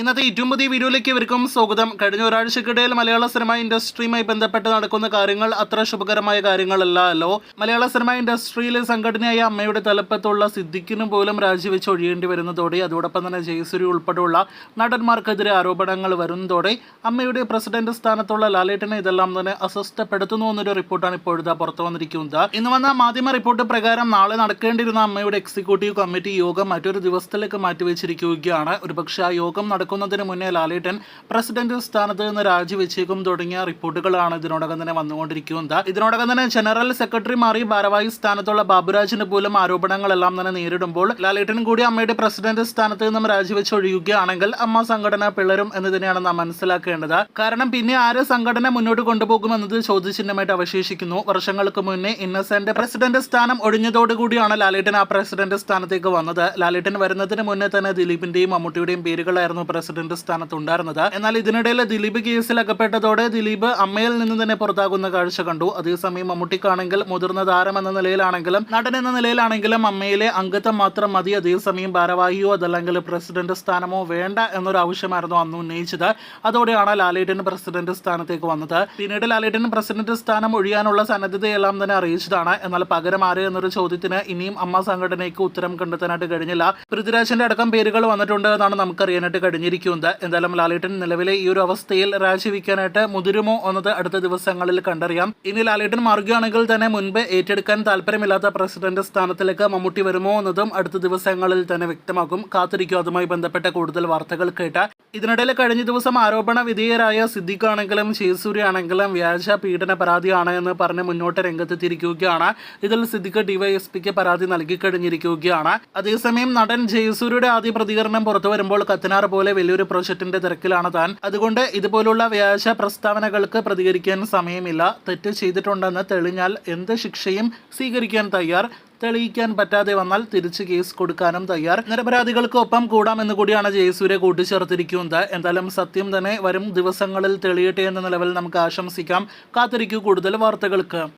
ഇന്നത്തെ ഏറ്റവും പുതിയ വീഡിയോയിലേക്ക് ഇവർക്കും സ്വാഗതം. കഴിഞ്ഞ ഒരാഴ്ചക്കിടയിൽ മലയാള സിനിമ ഇൻഡസ്ട്രിയുമായി ബന്ധപ്പെട്ട് നടക്കുന്ന കാര്യങ്ങൾ അത്ര ശുഭകരമായ കാര്യങ്ങളല്ലോ മലയാള സിനിമ ഇൻഡസ്ട്രിയിൽ സംഘടനയായ അമ്മയുടെ തലപ്പത്തുള്ള സിദ്ദിഖിന് പോലും രാജിവെച്ച് ഒഴിയേണ്ടി വരുന്നതോടെ അതോടൊപ്പം തന്നെ ജയസൂരി ഉൾപ്പെടെയുള്ള നടന്മാർക്കെതിരെ ആരോപണങ്ങൾ വരുന്നതോടെ അമ്മയുടെ പ്രസിഡന്റ് സ്ഥാനത്തുള്ള ലാലേട്ടനെ ഇതെല്ലാം തന്നെ അസ്വസ്ഥപ്പെടുത്തുന്നു എന്നൊരു റിപ്പോർട്ടാണ് ഇപ്പോഴത്തെ പുറത്തു വന്നിരിക്കുന്നത്. ഇന്ന് വന്ന മാധ്യമ റിപ്പോർട്ട് പ്രകാരം നാളെ നടക്കേണ്ടിരുന്ന അമ്മയുടെ എക്സിക്യൂട്ടീവ് കമ്മിറ്റി യോഗം മറ്റൊരു ദിവസത്തിലേക്ക് മാറ്റിവെച്ചിരിക്കുകയാണ്. ഒരുപക്ഷെ ആ യോഗം നടക്കുന്നതിന് മുന്നേ ലാലേട്ടൻ പ്രസിഡന്റ് സ്ഥാനത്ത് നിന്ന് രാജിവെച്ചേക്കും തുടങ്ങിയ റിപ്പോർട്ടുകളാണ് ഇതിനോടകം തന്നെ വന്നുകൊണ്ടിരിക്കുന്നത്. ഇതിനോടകം തന്നെ ജനറൽ സെക്രട്ടറി മാറി ഭാരവാഹി സ്ഥാനത്തുള്ള ബാബുരാജിന് പോലും ആരോപണങ്ങളെല്ലാം തന്നെ നേരിടുമ്പോൾ ലാലേട്ടൻ കൂടി അമ്മയുടെ പ്രസിഡന്റ് സ്ഥാനത്ത് നിന്നും രാജിവെച്ച് ഒഴിയുകയാണെങ്കിൽ അമ്മ സംഘടന പിളരും എന്ന് തന്നെയാണ് നാം മനസ്സിലാക്കേണ്ടത്. കാരണം പിന്നെ ആര് സംഘടന മുന്നോട്ട് കൊണ്ടുപോകുമെന്നത് ചോദ്യചിഹ്നമായിട്ട് അവശേഷിക്കുന്നു. വർഷങ്ങൾക്ക് മുന്നേ ഇന്നസെന്റ് പ്രസിഡന്റ് സ്ഥാനം ഒഴിഞ്ഞതോടുകൂടിയാണ് ലാലേട്ടൻ ആ പ്രസിഡന്റ് സ്ഥാനത്തേക്ക് വന്നത്. ലാലേട്ടൻ വരുന്നതിന് മുന്നേ തന്നെ ദിലീപിന്റെയും മമ്മൂട്ടിയുടെയും പേരുകളായിരുന്നു പ്രസിഡന്റ് സ്ഥാനത്തുണ്ടായിരുന്നത്. എന്നാൽ ഇതിനിടയിൽ ദിലീപ് കേസിൽ അകപ്പെട്ടതോടെ ദിലീപ് അമ്മയിൽ നിന്ന് തന്നെ പുറത്താകുന്ന കാഴ്ച കണ്ടു. അതേസമയം മമ്മൂട്ടിക്കാണെങ്കിൽ മുതിർന്ന താരം എന്ന നിലയിലാണെങ്കിലും നടൻ എന്ന നിലയിലാണെങ്കിലും അമ്മയിലെ അംഗത്വം മാത്രം മതി. അതേസമയം ഭാരവാഹിയോ അതല്ലെങ്കിൽ പ്രസിഡന്റ് സ്ഥാനമോ വേണ്ട എന്നൊരു ആവശ്യമായിരുന്നു അന്ന് ഉന്നയിച്ചത്. അതോടെയാണ് ലാലേട്ടൻ പ്രസിഡന്റ് സ്ഥാനത്തേക്ക് വന്നത്. പിന്നീട് ലാലേട്ടൻ പ്രസിഡന്റ് സ്ഥാനം ഒഴിയാനുള്ള സന്നദ്ധതയെല്ലാം തന്നെ അറിയിച്ചതാണ്. എന്നാൽ പകരം ആര് എന്നൊരു ചോദ്യത്തിന് ഇനിയും അമ്മ സംഘടനയ്ക്ക് ഉത്തരം കണ്ടെത്താനായിട്ട് കഴിഞ്ഞില്ല. പൃഥ്വിരാജിന്റെ അടക്കം പേരുകൾ വന്നിട്ടുണ്ട് എന്നാണ് നമുക്കറിയാനായിട്ട് കഴിഞ്ഞിരിക്കുന്നത് എന്തായാലും ലാലേട്ടൻ നിലവിലെ ഈ ഒരു അവസ്ഥയിൽ രാജിവെക്കാനായിട്ട് മുതിരുമോ എന്നത് അടുത്ത ദിവസങ്ങളിൽ കണ്ടറിയാം. ഇനി ലാലേട്ടൻ മാറുകയാണെങ്കിൽ തന്നെ മുൻപ് ഏറ്റെടുക്കാൻ താല്പര്യമില്ലാത്ത പ്രസിഡന്റ് സ്ഥാനത്തിലേക്ക് മമ്മൂട്ടി വരുമോ എന്നതും അടുത്ത ദിവസങ്ങളിൽ തന്നെ വ്യക്തമാക്കും കാത്തിരിക്കും. അതുമായി ബന്ധപ്പെട്ട കൂടുതൽ വാർത്തകൾ കേട്ട ഇതിനിടയിൽ കഴിഞ്ഞ ദിവസം ആരോപണ വിധേയരായ സിദ്ദിഖാണെങ്കിലും ശേസൂരി ആണെങ്കിലും വ്യാജ പീഡന പരാതിയാണ് എന്ന് പറഞ്ഞ് മുന്നോട്ട് രംഗത്തെത്തിയിരിക്കുകയാണ്. ഇതിൽ സിദ്ദിഖ് ഡിവൈഎസ്പിക്ക് പരാതി നൽകി കഴിഞ്ഞിരിക്കുകയാണ്. അതേസമയം നടൻ ജയസൂരിയുടെ ആദ്യ പ്രതികരണം പുറത്തു വരുമ്പോൾ കത്തനാർ പോലെ വലിയൊരു പ്രൊജക്ടിന്റെ തിരക്കിലാണ് താൻ. അതുകൊണ്ട് ഇതുപോലുള്ള വ്യാജ പ്രസ്താവനകൾക്ക് പ്രതികരിക്കാൻ സമയമില്ല. തെറ്റ് ചെയ്തിട്ടുണ്ടെന്ന് തെളിഞ്ഞാൽ എന്ത് ശിക്ഷയും സ്വീകരിക്കാൻ തയ്യാർ. തെളിയിക്കാൻ പറ്റാതെ വന്നാൽ തിരിച്ച് കേസ് കൊടുക്കാനും തയ്യാർ. നിരപരാധികൾക്ക് ഒപ്പം കൂടാമെന്ന് കൂടിയാണ് ജയസൂര്യ കൂട്ടിച്ചേർത്തിരിക്കുന്നത്. എന്തായാലും സത്യം തന്നെ വരും ദിവസങ്ങളിൽ തെളിയട്ടെ എന്ന നിലവിൽ നമുക്ക് ആശംസിക്കാം. കാത്തിരിക്കൂ കൂടുതൽ വാർത്തകൾക്ക്.